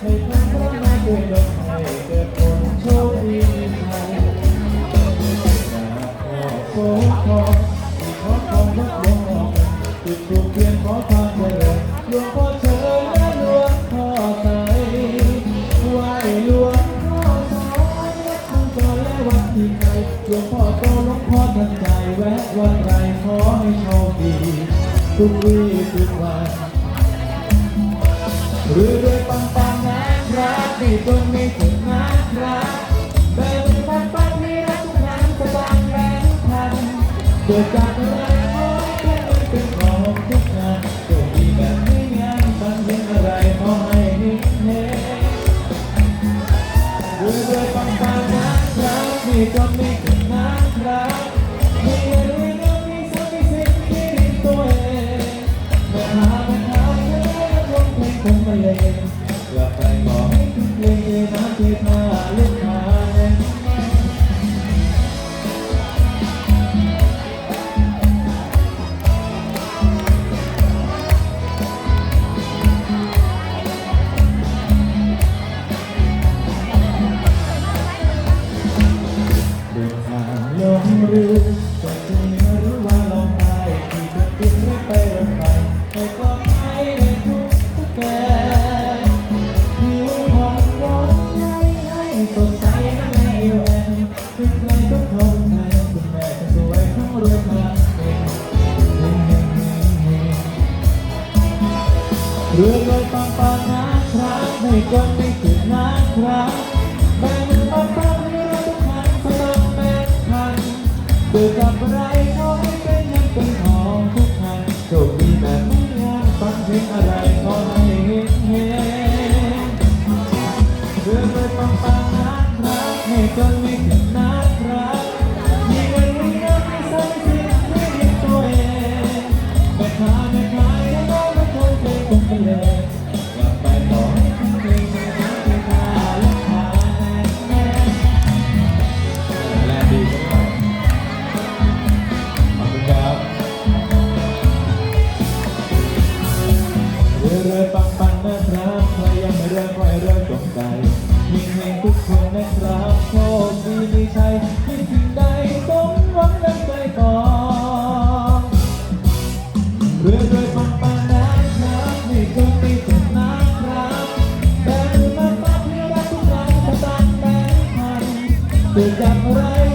ให้คนรักมาด้วยลมให้เกิดผลโชคดีไทยขอขอขอขอขอรับหลวงพ่อจุดทูปเทียนขอความเจริญหลวงพ่อเชิญและหลวงพ่อใสไหวหลวงพ่อสายวัดมังกรและวัดที่ไกลหลวงพ่อโตหลวงพ่อทันใจแวะวันไรขอให้โชคดีทุกวี่ทุกวันหรือด้วย นะครับที่ตรงนี้ถึงนาครับเดินปังปังนี่รักทุกงานสบางแรงพันเกิดจากอะไรขอให้เป็นเงินเป็นของทุกงานโชคดีแบบนี้งานฝันเห็นอะไรขอให้เห็นเนหรือด้วยปังปังนะครับมีก็มี เลยน้ำที่มาเล่น เรือเลยปังปังนะครับไม่กลไม่ถึงนะครับแบ่งปังปังให้เราทุกคันสลับแบ่งพันเกิดกับไรขอให้เป็นเงินเป็นทองทุกคันโชคดีแบบไม่งานฟังเพลงอะไรขอให้เฮงเฮงเรือเลยปังปังนะครับไม่กลไม่ถึงนะครับ เกิดจากอะไร